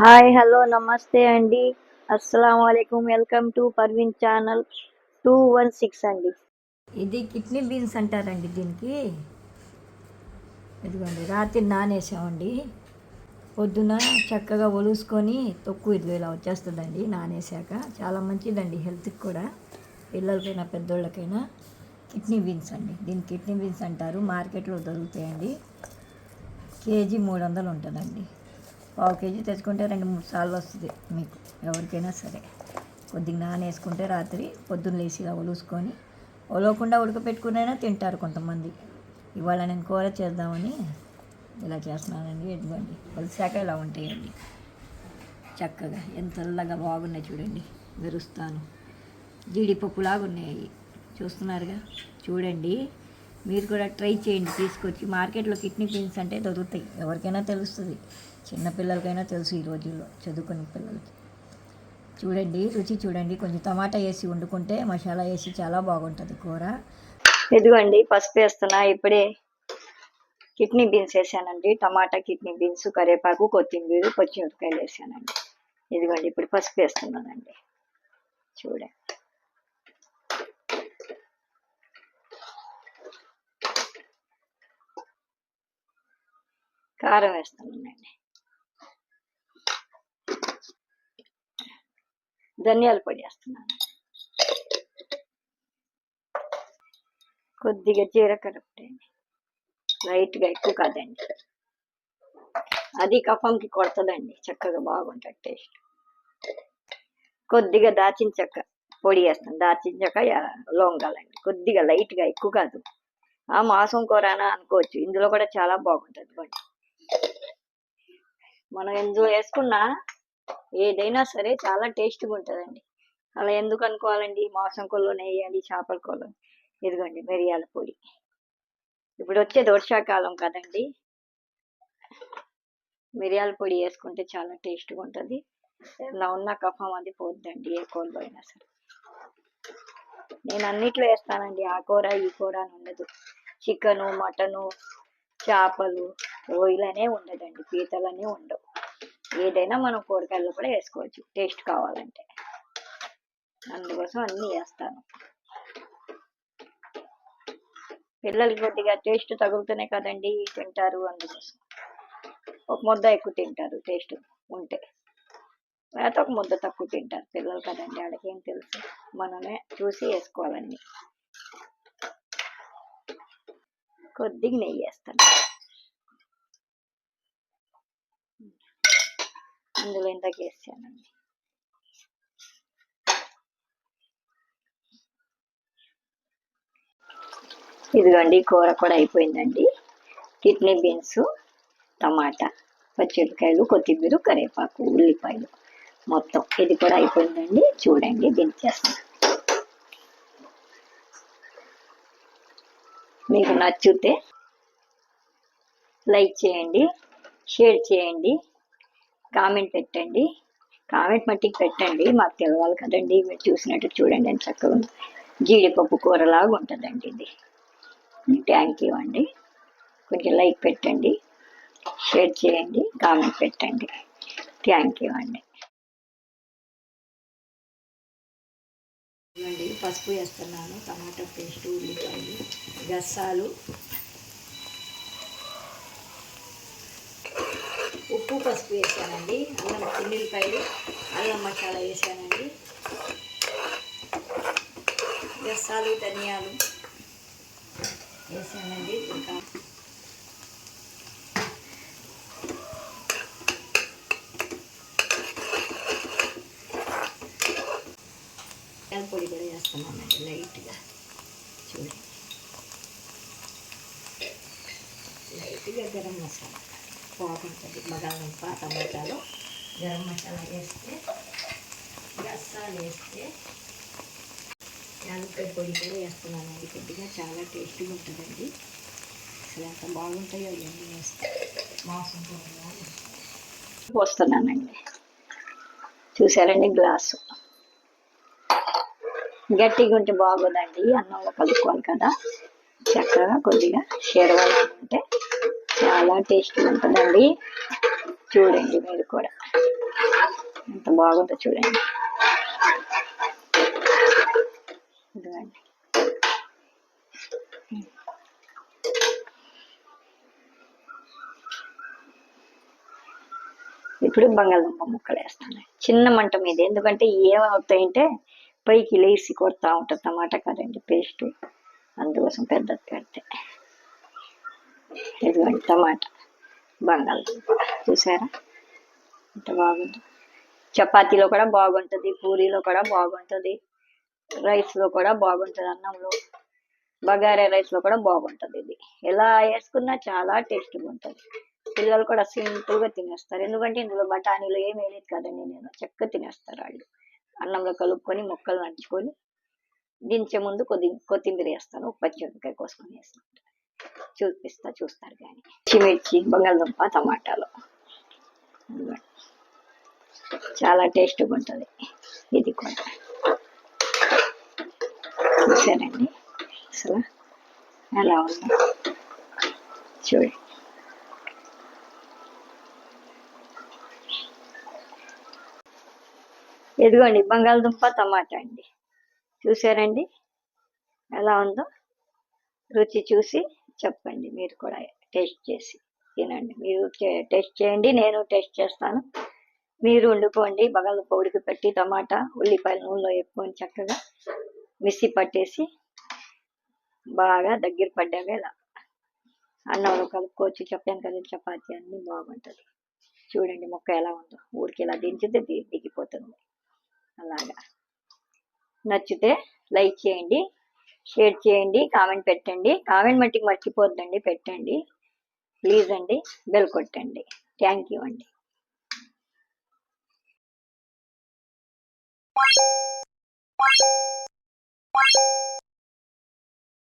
Hi hello నమస్తే అండి. అస్సలం వాలేకుమ్ welcome to Parveen channel two one six అండి. ఇది కిడ్నీ బీన్స్ అంటారండి దీనికి. ఇదిగోండి రాత్రి నానేసామండి. పొద్దున చక్కగా ఒలుసుకొని తొక్కు ఇది ఇలా వచ్చేస్తుందండి నానేసాక చాలా మంచిదండి హెల్త్కి కూడా పిల్లలకైనా పెద్దోళ్ళకైనా. కిడ్నీ బీన్స్ అండి దీన్ని కిడ్నీ బీన్స్ అంటారు. మార్కెట్లో దొరుకుతాయండి. కేజీ మూడు వందలు ఉంటుందండి. పావు కేజీ తెచ్చుకుంటే రెండు మూడు సార్లు వస్తుంది మీకు ఎవరికైనా సరే. కొద్దిగా నానేసుకుంటే రాత్రి పొద్దున్న లేచి ఇలా ఒలుసుకొని ఒలవకుండా ఉడకపెట్టుకునైనా తింటారు కొంతమంది. ఇవాళ నేను కూర చేద్దామని ఇలా చేస్తున్నానండి ఎదుగుండి ఒలిసాక ఇలా ఉంటాయండి. చక్కగా ఎంత తెల్లగా బాగున్నాయి చూడండి మెరుస్తాను. జీడిపప్పులాగా ఉన్నాయి. చూస్తున్నారుగా? చూడండి. మీరు కూడా ట్రై చేయండి తీసుకొచ్చి. మార్కెట్లో కిడ్నీ బీన్స్ అంటే దొరుకుతాయి ఎవరికైనా తెలుస్తుంది. చిన్నపిల్లలకైనా తెలుసు ఈ రోజుల్లో చదువుకునే పిల్లలకి. చూడండి రుచి చూడండి. కొంచెం టమాటా వేసి వండుకుంటే మసాలా వేసి చాలా బాగుంటుంది కూర. ఇదిగోండి పసుపు వేస్తున్నా. ఇప్పుడే కిడ్నీ బీన్స్ వేసానండి. టమాటా కిడ్నీ బీన్స్ కరివేపాకు కొత్తిమీర పచ్చిమిరపకాయలు వేసానండి. ఇదిగోండి ఇప్పుడు పసుపు వేస్తున్నానండి. చూడండి. కారం వేస్తున్నానండి. ధనియాల పొడి వేస్తున్నాను. కొద్దిగా జీలకర్ర పొడి లైట్గా ఎక్కువ కాదండి. అది కఫంకి కొడుతుందండి. చక్కగా బాగుంటుంది టేస్ట్. కొద్దిగా దాచిన చెక్క పొడి వేస్తాను. దాచిన చెక్క యా- లవంగాలండి. కొద్దిగా లైట్గా ఎక్కువ కాదు. ఆ మాంసం కూరనా అనుకోవచ్చు. ఇందులో కూడా చాలా బాగుంటుంది. బండి మనం ఇందులో వేసుకున్నా ఏదైనా సరే చాలా టేస్ట్గా ఉంటుందండి. అలా ఎందుకు అనుకోవాలండి? మాంసం కొల్లోనే వేయాలి చేపల కూరలో ఇదిగోండి మిరియాల పొడి. ఇప్పుడు వచ్చేది వర్షాకాలం కదండి. మిరియాల పొడి వేసుకుంటే చాలా టేస్ట్గా ఉంటుంది. ఇలా ఉన్న కఫం అది పోద్దండి ఏ కూరలో అయినా సరే. నేను అన్నిట్లో వేస్తానండి. ఆ కూర ఈ కూర అని ఉండదు. చికెను మటను చేపలు రొయ్యలనే ఉండదండి. పీతలనే ఉండవు. ఏదైనా మనం కూరగాయలు కూడా వేసుకోవచ్చు. టేస్ట్ కావాలంటే. అందుకోసం అన్నీ వేస్తాను. పిల్లలకి కొద్దిగా టేస్ట్ తగులుతూనే కదండి తింటారు అందుకోసం. ఒక ముద్ద ఎక్కువ తింటారు టేస్ట్ ఉంటే. లేకపోతే ఒక ముద్ద తక్కువ తింటారు పిల్లలు కదండి వాళ్ళకేం తెలుసు. మనమే చూసి వేసుకోవాలండి కొద్దిగా నెయ్యి వేస్తాను. అందులో ఇంతకు వేసానండి. ఇదిగోండి కూర కూడా అయిపోయిందండి. కిడ్నీ బీన్స్ టమాటా పచ్చిమిరపకాయలు కొత్తిమీర కరివేపాకు ఉల్లిపాయలు మొత్తం ఇది కూడా అయిపోయిందండి. చూడండి దించేస్తాను మీకు నచ్చితే లైక్ చేయండి షేర్ చేయండి. కామెంట్ పెట్టండి. కామెంట్ మట్టికి పెట్టండి. మాకు తెలవాలి కదండి. మీరు చూసినట్టు చూడండి అని చక్కగా ఉంది. జీడిపప్పు కూరలాగా ఉంటుందండి ఇది. థ్యాంక్ యూ అండి. కొంచెం లైక్ పెట్టండి. షేర్ చేయండి. కామెంట్ పెట్టండి. థ్యాంక్ యూ అండి. పసుపు వేస్తున్నాను. టమాటా పేస్ట్ ఉల్లిపాయలు గసాలు అల్లం పసుపు వేసానండి. అల్లం చిల్లిపాయలు అల్లం మసాలా వేసానండి. రసాలు ధనియాలు వేసానండి. ఇంకా పొడి కూడా వేస్తున్నానండి లైట్గా. చూడండి. లైట్గా గరం మసాలా. బాగుంటుంది మగాలంప టమాటాలు గరం మసాలా వేస్తే గసాలు వేస్తే యాలక్కాయ పొడి కూడా వేస్తున్నానండి కొద్దిగా చాలా టేస్టీగా ఉంటుందండి. అసలు ఎంత బాగుంటాయో ఇవన్నీ వేస్తే మాంసం పోస్తున్నానండి. చూసారండి గ్లాసు. గట్టిగా ఉంటే బాగోదండి. అన్నంలో కలుపుకోవాలి కదా. చక్కగా కొద్దిగా షేర్వాలు ఉంటే చాలా టేస్టీ ఉంటుందండి. చూడండి మీరు కూడా. ఎంత బాగుందో చూడండి. ఇప్పుడు బంగాళదుంప ముక్కలు వేస్తాను. చిన్న మంట మీద ఎందుకంటే ఏమవుతాయంటే పైకి లేసి కొడతా ఉంటుంది టమాటా కదండి పేస్ట్. అందుకోసం పెద్దది పెడితే. ఇదిగోండి టమాటా బంగాళదుంప చూసారా? ఎంత బాగుంది. చపాతీలో కూడా బాగుంటుంది పూరీలో కూడా బాగుంటుంది రైస్లో కూడా బాగుంటుంది అన్నంలో. బగారా రైస్లో కూడా బాగుంటుంది ఇది. ఎలా వేసుకున్నా చాలా టేస్ట్గా ఉంటుంది. పిల్లలు కూడా సింపుల్గా తినేస్తారు. ఎందుకంటే ఇందులో బఠానీలు ఏం వేయలేదు కదండి నేను. చక్కగా తినేస్తారు వాళ్ళు. అన్నంలో కలుపుకొని ముక్కలు నంచుకొని దించే ముందు కొద్ది కొత్తిమీర వేస్తాను పచ్చిమిరపకాయ కోసుకొని వేస్తాను. చూపిస్తా చూస్తారు కానీ చిమిర్చి బంగాళదుంప టమాటాలు. చాలా టేస్ట్గా ఉంటుంది ఇది కూడా. చూసారండి అసలు ఎలా ఉందో. చూడండి ఇదిగోండి బంగాళదుంప టమాటా అండి. చూసారండి ఎలా ఉందో? రుచి చూసి చెప్పండి మీరు కూడా టేస్ట్ చేసి తినండి మీరు టెస్ట్ టేస్ట్ చేయండి నేను టెస్ట్ చేస్తాను. మీరు వండుకోండి బంగాళదుంప ఉడికి పెట్టి టమాటా ఉల్లిపాయలు నూనెలో వేసుకొని చక్కగా మిక్సీ పట్టేసి బాగా దగ్గర పడ్డాక ఇలా అన్నంలో కలుపుకోవచ్చు. చెప్పాను కదా చపాతీ అన్నీ బాగుంటుంది. చూడండి మొక్క ఎలా ఉందో. ఊరికి ఇలా దించితే దిగిపోతుంది. అలాగా. నచ్చితే లైక్ చేయండి. షేర్ చేయండి కామెంట్ పెట్టండి. కామెంట్ మట్టికి మర్చిపోద్దండి పెట్టండి. ప్లీజ్ అండి బెల్ కొట్టండి. థ్యాంక్ యూ అండి.